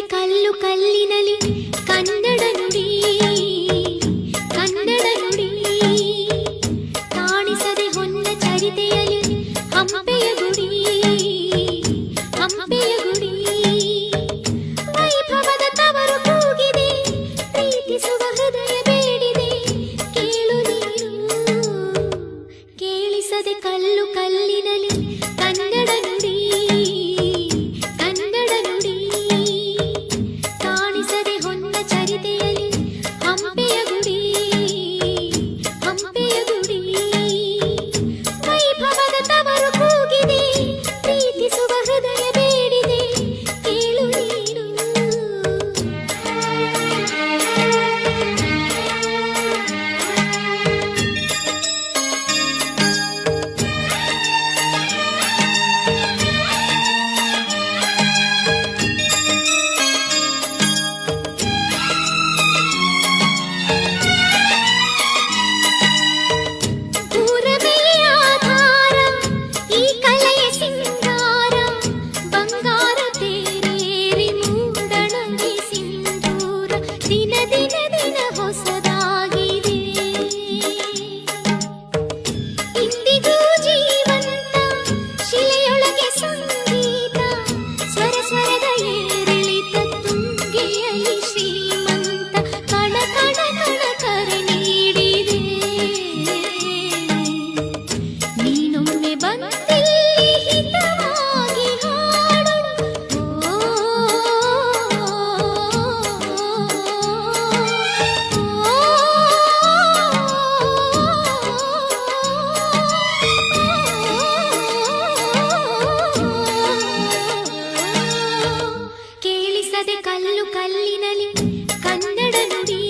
ಕಲ್ಲು ಕಲ್ಲಿನಲಿ ಕನ್ನಡ ನುಡಿ ಕಲ್ಲು ಕಲ್ಲಿನಲಿ ಕನ್ನಡ ನುಡಿ